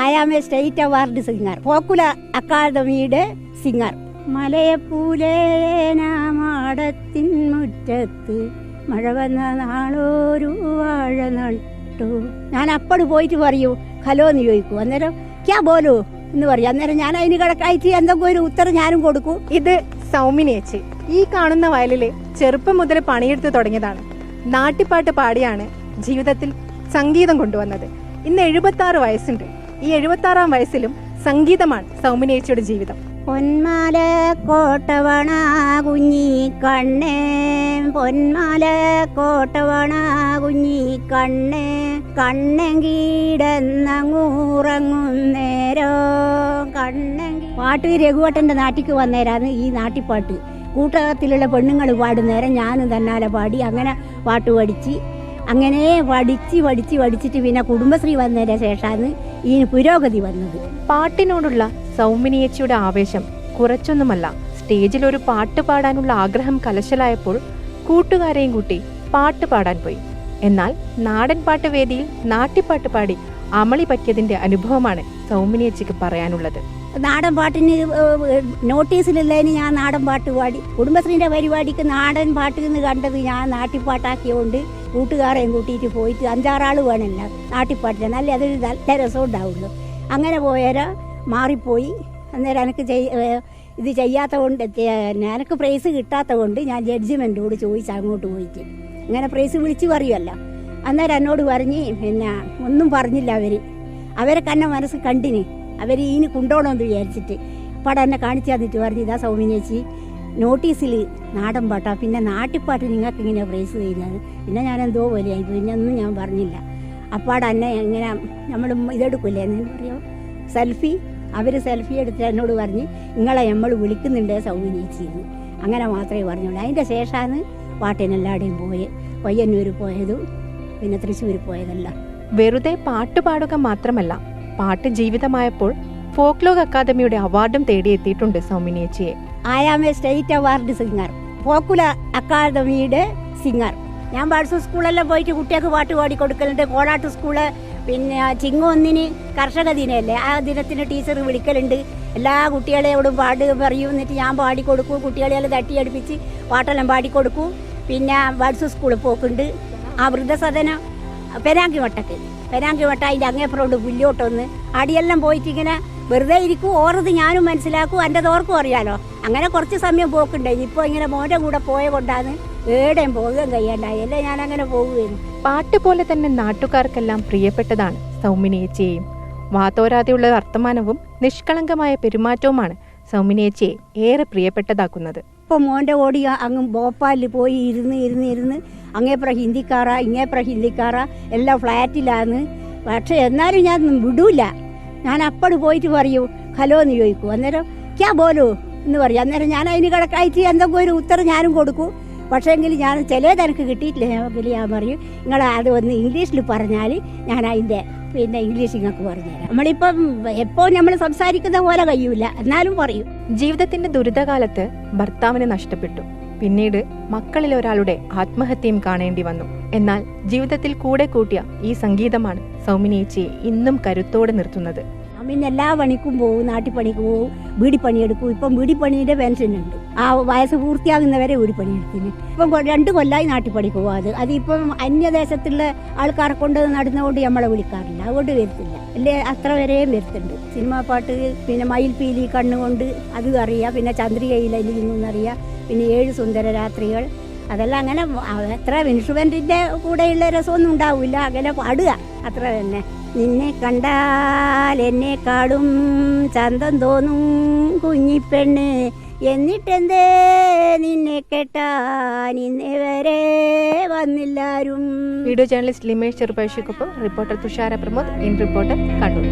I am a state award singer folklore അക്കാദമിയുടെ singer മലയപ്പൂലേനാമാടത്തിൻ മുറ്റത്ത് മഴ വന്ന നാളൊരു വാഴ നട്ടു. ഞാൻ അപ്പട് പോയിട്ട് പറയൂ ഹലോ എന്ന് ചോദിക്കൂ. അന്നേരം ക്യാ ബോലു എന്ന് പറയും. അന്നേരം ഞാൻ അതിന് കിടക്കായിട്ട് എന്തെങ്കിലും ഒരു ഉത്തരം ഞാനും കൊടുക്കും. ഇത് സൗമിനേച്ചി ഈ കാണുന്ന വയലിലെ ചെറുപ്പം മുതൽ പണിയെടുത്ത് തുടങ്ങിയതാണ്. നാട്ടിപ്പാട്ട് പാടിയാണ് ജീവിതത്തിൽ സംഗീതം കൊണ്ടുവന്നത്. ഇന്ന് എഴുപത്തി വയസ്സുണ്ട്. ഈ എഴുപത്തി ആറാം വയസ്സിലും സംഗീതമാണ് സൗമിനേച്ചിയുടെ ജീവിതം. പൊന്മാല കോട്ടവണ കുഞ്ഞി കണ്ണേ പൊന്മാല കോട്ടവണ കുഞ്ഞി കണ്ണേ കണ്ണെങ്കീടെന്നങ്ങൂറങ്ങുന്നേരോ കണ്ണെങ്കി പാട്ട് രഘുവട്ടന്റെ നാട്ടിക്ക് വന്നേരാന്ന് ഈ നാട്ടിപ്പാട്ട്. കൂട്ടത്തിലുള്ള പെണ്ണുങ്ങൾ പാടുന്നേരം ഞാനും തന്നാലെ പാടി. അങ്ങനെ പാട്ട് പഠിച്ച് അങ്ങനെ വടിച്ച് വടിച്ച് വടിച്ചിട്ട് പിന്നെ കുടുംബശ്രീ വന്നതിന് ശേഷമാണ് ഈ പുരോഗതി വന്നത്. പാട്ടിനോടുള്ള സൗമിനിയച്ചിയുടെ ആവേശം കുറച്ചൊന്നുമല്ല. സ്റ്റേജിൽ ഒരു പാട്ട് പാടാനുള്ള ആഗ്രഹം കലശലായപ്പോൾ കൂട്ടുകാരെയും കൂട്ടി പാട്ട് പാടാൻ പോയി. എന്നാൽ നാടൻ പാട്ട് വേദിയിൽ നാട്ടിപ്പാട്ട് പാടി അമളി പറ്റിയതിന്റെ അനുഭവമാണ് സൗമിനിയച്ചിക്ക് പറയാനുള്ളത്. നാടൻ പാട്ടിന് നോട്ടീസിലുള്ളതിന് ഞാൻ നാടൻ പാട്ട് പാടി. കുടുംബശ്രീന്റെ പരിപാടിക്ക് നാടൻ പാട്ട് എന്ന് കണ്ടത് ഞാൻ നാട്ടിപ്പാട്ടാക്കിയതുകൊണ്ട് കൂട്ടുകാരെയും കൂട്ടിയിട്ട് പോയിട്ട് അഞ്ചാറാൾ വേണമല്ല നാട്ടിപ്പാട്ടിന് നല്ല അതൊരു നല്ല രസം ഉണ്ടാവുള്ളൂ അങ്ങനെ പോയാൽ മാറിപ്പോയി. അന്നേരം എനിക്ക് ചെയ് ഇത് ചെയ്യാത്ത കൊണ്ട് എനിക്ക് പ്രൈസ് കിട്ടാത്ത കൊണ്ട് ഞാൻ ജഡ്ജിമെന്റോട് ചോദിച്ചാൽ അങ്ങോട്ട് പോയിട്ട്. അങ്ങനെ പ്രൈസ് വിളിച്ച് പറയുമല്ലോ അന്നേരം എന്നോട് പറഞ്ഞ് പിന്നെ ഒന്നും പറഞ്ഞില്ല അവർ അവരെ കന്നെ മനസ്സ് കണ്ടിന്. അവർ ഇനി കൊണ്ടോണമെന്ന് വിചാരിച്ചിട്ട്. പടം എന്നെ കാണിച്ചു തന്നിട്ട് പറഞ്ഞു ഇതാ സൗമിനേച്ചി നോട്ടീസിൽ നാടൻ പാട്ടാ. പിന്നെ നാട്ടിപ്പാട്ട് നിങ്ങൾക്ക് ഇങ്ങനെ പ്രൈസ് തരുന്നത് പിന്നെ ഞാൻ എന്തോ പോലെയായി പിന്നെ ഒന്നും ഞാൻ പറഞ്ഞില്ല. അപ്പാട് എന്നെ എങ്ങനെ നമ്മൾ ഇതെടുക്കില്ലേ എന്ന് പറയോ സെൽഫി. അവർ സെൽഫി എടുത്ത് എന്നോട് പറഞ്ഞ് നിങ്ങളെ നമ്മൾ വിളിക്കുന്നുണ്ട് സൗകര്യം അങ്ങനെ മാത്രമേ പറഞ്ഞുള്ളൂ. അതിന്റെ ശേഷമാണ് പാട്ടിനെല്ലാവിടെയും പോയത് പയ്യന്നൂർ പോയതും പിന്നെ തൃശ്ശൂർ പോയതെല്ലാം. വെറുതെ പാട്ട് പാടുക മാത്രമല്ല പാട്ട് ജീവിതമായപ്പോൾ ഫോക്ലോഗ് അക്കാദമിയുടെ അവാർഡും തേടിയെത്തിയിട്ടുണ്ട് സൗമിനിയച്ചിയെ I am a state award singer folklore അക്കാദമിയുടെ സിംഗർ ഞാൻ പാഴ്സ സ്കൂളെല്ലാം പോയിട്ട് കുട്ടികൾക്ക് പാട്ട് പാടി കൊടുക്കലുണ്ട് കോടാട്ട് സ്കൂൾ പിന്നെ ചിങ്ങ ഒന്നിന് കർഷക ദിനമല്ലേ? ആ ദിനത്തിന് ടീച്ചർ വിളിക്കലുണ്ട്. എല്ലാ കുട്ടികളെയോടും പാട് പറയും. എന്നിട്ട് ഞാൻ പാടിക്കൊടുക്കും. കുട്ടികളെല്ലാം തട്ടിയടുപ്പിച്ച് പാട്ടെല്ലാം പാടിക്കൊടുക്കും. പിന്നെ വാട്സ് സ്കൂളിൽ പോക്കുണ്ട്. ആ വൃദ്ധസദനം പെരാങ്കി വട്ടക്ക് പെരാങ്കി വട്ട അതിന്റെ അങ്ങേപ്പുറമുണ്ട് പുല്ലോട്ടൊന്ന് അടിയെല്ലാം പോയിട്ട് ഇങ്ങനെ വെറുതെ ഇരിക്കും ഓറത് ഞാനും മനസ്സിലാക്കും എന്റെ തോർക്കും അറിയാലോ. അങ്ങനെ കുറച്ച് സമയം പോക്കുണ്ടായി ഇപ്പോൾ ഇങ്ങനെ മോന്റെ കൂടെ പോയ കൊണ്ടാണ് ഏടേം പോകാൻ കഴിയണ്ടായി അല്ലേ ഞാൻ അങ്ങനെ പോകുകയും പാട്ട് പോലെ തന്നെ നാട്ടുകാർക്കെല്ലാം പ്രിയപ്പെട്ടതാണ് സൗമിനിയേച്ചിയെയും വാതോരാതെയുള്ള വർത്തമാനവും നിഷ്കളങ്കമായ പെരുമാറ്റവുമാണ് സൗമിനിയേച്ചിയെ ഏറെ പ്രിയപ്പെട്ടതാക്കുന്നത്. ഇപ്പോൾ മോന്റെ ഓടി അങ്ങ് ഭോപ്പാലിൽ പോയി ഇരുന്ന് ഇരുന്ന് ഇരുന്ന് അങ്ങേപ്ര ഹിന്ദിക്കാറാ ഇങ്ങേപ്ര ഹിന്ദിക്കാറാ എല്ലാം ഫ്ലാറ്റിലാന്ന്. പക്ഷെ എന്നാലും ഞാൻ വിടൂല. ഞാൻ അപ്പട് പോയിട്ട് പറയൂ. ഹലോ എന്ന് ചോദിക്കൂ. അന്നേരം ക്യാ ബോലു? എന്ന് പറയും. അന്നേരം ഞാൻ അതിന് കിടക്കായിട്ട് എന്തെങ്കിലും ഒരു ഉത്തരം ഞാനും കൊടുക്കും. പക്ഷേങ്കിൽ ഞാൻ ചിലത് എനിക്ക് കിട്ടിയിട്ടില്ല. ഞാൻ പറയും നിങ്ങൾ അത് ഒന്ന് ഇംഗ്ലീഷിൽ പറഞ്ഞാൽ ഞാൻ അതിന്റെ പിന്നെ ഇംഗ്ലീഷ് നിങ്ങൾക്ക് പറഞ്ഞുതരാം. നമ്മളിപ്പം എപ്പോൾ നമ്മൾ സംസാരിക്കുന്ന പോലെ കഴിയൂല. എന്നാലും പറയും. ജീവിതത്തിന്റെ ദുരിതകാലത്ത് ഭർത്താവിനെ നഷ്ടപ്പെട്ടു. പിന്നീട് മക്കളിൽ ഒരാളുടെ ആത്മഹത്യയും കാണേണ്ടി വന്നു. എന്നാൽ ജീവിതത്തിൽ കൂടെ കൂട്ടിയ ഈ സംഗീതമാണ് സൗമിനേച്ചിയെ ഇന്നും കരുത്തോടെ നിർത്തുന്നത്. പിന്നെ എല്ലാ പണിക്കും പോകും നാട്ടിപ്പണിക്ക് പോകും വീടിപ്പണിയെടുക്കും. ഇപ്പം വീടിപ്പണീന്റെ പെൻഷൻ ഉണ്ട്. ആ വയസ്സ് പൂർത്തിയാകുന്നവരെ വീടിപ്പണിയെടുത്തിന് ഇപ്പം രണ്ട് കൊല്ലമായി നാട്ടിപ്പണിക്ക് അത് അതിപ്പം അന്യദേശത്തുള്ള ആൾക്കാരെ കൊണ്ട് നടന്നുകൊണ്ട് നമ്മളെ വിളിക്കാറില്ല. അതുകൊണ്ട് വരുത്തില്ല. അല്ലേ? അത്ര വരെയും വരുത്തുണ്ട്. സിനിമാ പാട്ട് പിന്നെ മയിൽ പീലി കണ്ണുകൊണ്ട് അത് അറിയാം. പിന്നെ ചന്ദ്രികയിലലിയുന്നറിയാം പിന്നെ ഏഴ് സുന്ദര രാത്രികൾ. അതെല്ലാം അങ്ങനെ അത്ര ഇൻസ്ട്രുമെന്റിന്റെ കൂടെയുള്ള രസമൊന്നും ഉണ്ടാവില്ല. അങ്ങനെ പാടുക. അത്ര തന്നെ. നിന്നെ കണ്ടാൽ എന്നെക്കാളും ചന്തം തോന്നും കുഞ്ഞിപ്പെണ്ണ് എന്നിട്ടെന്തേ നിന്നെ കേട്ടാ നിന്നെ വരെ വന്നില്ലാരും. Video journalist Limesh ചെറുപഴശ്ശിക്കൊപ്പം reporter Thushara Pramod in reporter Kannur.